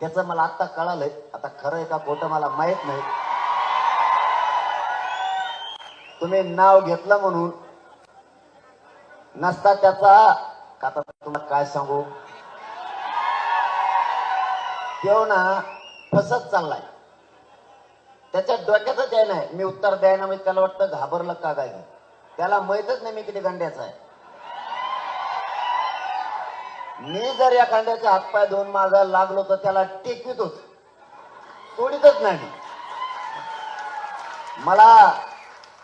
त्याचं मला आत्ता कळालंय. आता खरं आहे का खोटं मला माहीत नाही. तुम्ही नाव घेतलं म्हणून नसता त्याचा. आता तुम्हाला काय सांगू? तेव ना फसत चाललाय. त्याच्या डोक्यातच आहे नाही मी उत्तर द्यायला म्हणजे त्याला वाटतं घाबरलं का काय? त्याला माहितच नाही मी किती गंड्याचा आहे. मी जर या कांद्याच्या हातपाय दोन माग लागलो तर त्याला टेकवितोच सोडितच नाही. मला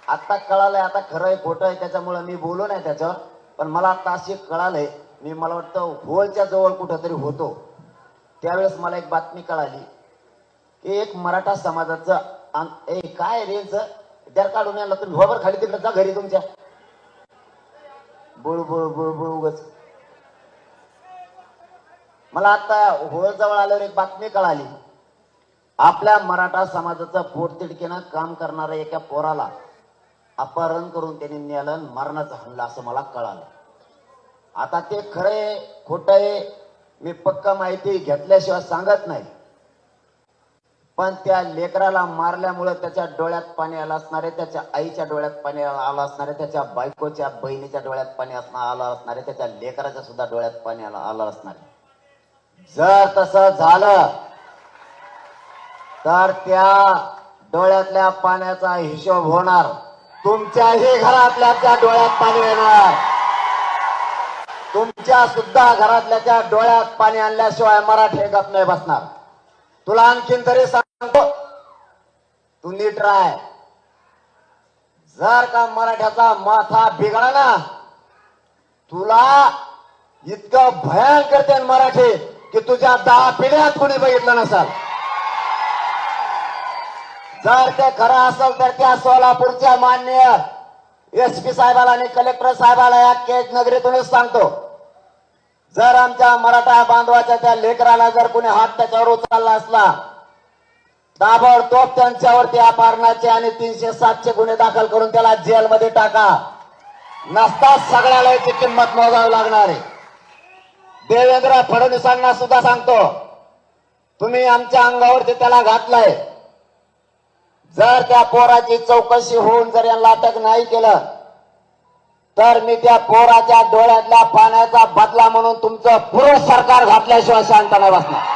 आता कळालंय आता खरं आहे खोटं आहे त्याच्यामुळे मी बोलू नाही त्याच्यावर. पण मला आता असे कळालंय मी मला वाटतं होलच्या जवळ कुठंतरी होतो. त्यावेळेस मला एक बातमी कळाली की एक मराठा समाजाचं ए काय रेंज त्या काढून यायला तुम्ही. होबर खाली तिकडे जा घरी तुमच्या. बुळ बुळ बुळ उगच. मला आता होळ जवळ आल्यावर एक बातमी कळाली. आपल्या मराठा समाजाचं पोटतिडकीनं काम करणाऱ्या एका पोराला अपहरण करून त्यांनी नेलं मरणाचा हल्ला असं मला कळालं. आता ते खरंय खोटंय मी पक्का माहिती घेतल्याशिवाय सांगत नाही. पण त्या लेकराला मारल्यामुळे त्याच्या डोळ्यात पाणी आलं असणारे त्याच्या आईच्या डोळ्यात पाणी आलं असणारे त्याच्या बायकोच्या बहिणीच्या डोळ्यात पाणी आलं असणारे त्याच्या लेकराच्या सुद्धा डोळ्यात पाणी आलं आलं असणार. आहे जर तसं झालं तर त्या डोळ्यातल्या पाण्याचा हिशोब होणार. तुमच्याही घरातल्या त्या डोळ्यात पाणी येणार. तुमच्या सुद्धा घरातल्या त्या डोळ्यात पाणी आणल्याशिवाय मराठे गप नाही बसणार. तुला आणखीन तरी सांगतो तू नीट राय जर का मराठ्याचा माथा बिघडा ना तुला इतकं भयंकर ते मराठी की तुझ्या दहा पिढ्यात कुणी बघितलं नसाल? जर ते खरं असेल तर त्या सोलापूरच्या मान्य एस पी साहेबाला आणि कलेक्टर साहेबाला या केज नगरीतूनच सांगतो. जर आमच्या मराठा बांधवाच्या त्या लेकराला जर कुणी हात त्याच्यावर उचलला असला ताबडतोब त्यांच्यावरती अपहरणाचे आणि तीनशे सातशे गुन्हे दाखल करून त्याला जेलमध्ये टाका. नसताच सगळ्याला याची किंमत मोजावी लागणार आहे. देवेंद्र फडणवीसांना सुद्धा सांगतो तुम्ही आमच्या अंगावरती त्याला घातलाय. जर त्या पोराची चौकशी होऊन जर यांना अटक नाही केलं तर मी त्या पोराच्या डोळ्यातल्या पाण्याचा बदला म्हणून तुमचं पूर्व सरकार घातल्याशिवाय शांत नाही बसणार.